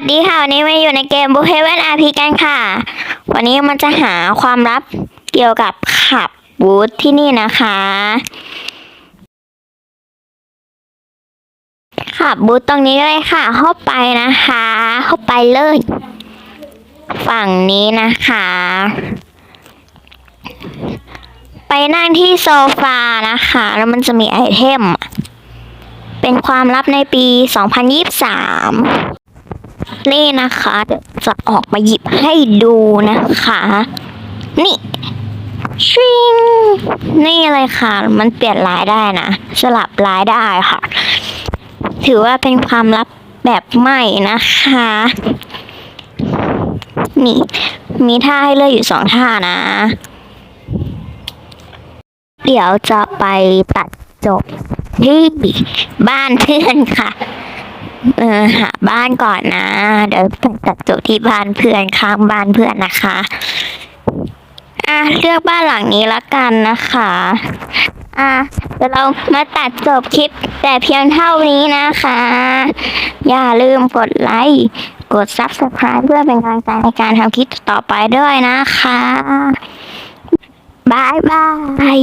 สดีค่ะ วันนี้มาอยู่ในเกม b o h e a v e n RP กันค่ะ วันนี้มันจะหาความลับเกี่ยวกับขับบูธที่นี่นะคะ ขับบูธตรงนี้เลยค่ะ เข้าไปนะคะ เข้าไปเลย ฝั่งนี้นะคะ ไปนั่งที่โซฟานะคะ แล้วมันจะมีไอเทม เป็นความลับในปี 2023 นี่นะคะเดี๋ยวจะออกมาหยิบให้ดูนะคะ นี่ชิงนี่เลยค่ะ มันเปลี่ยนลายได้นะ สลับลายได้ค่ะ ถือว่าเป็นความลับแบบใหม่นะคะนี่มีท่าให้เลือกอยู่สองท่านะ เดี๋ยวจะไปตัดจบที่บ้านเพื่อนค่ะ เออหาบ้านก่อนนะ เดี๋ยวไปตัดจบที่บ้านเพื่อนข้างบ้านเพื่อนนะคะ อะเลือกบ้านหลังนี้ละกันนะคะ อะเดี๋ยวเรามาตัดจบคลิปแต่เพียงเท่านี้นะคะ อย่าลืมกดไลค์กด Subscribe เพื่อเป็นกำลังใจในการทำคลิปต่อไปด้วยนะคะบายบาย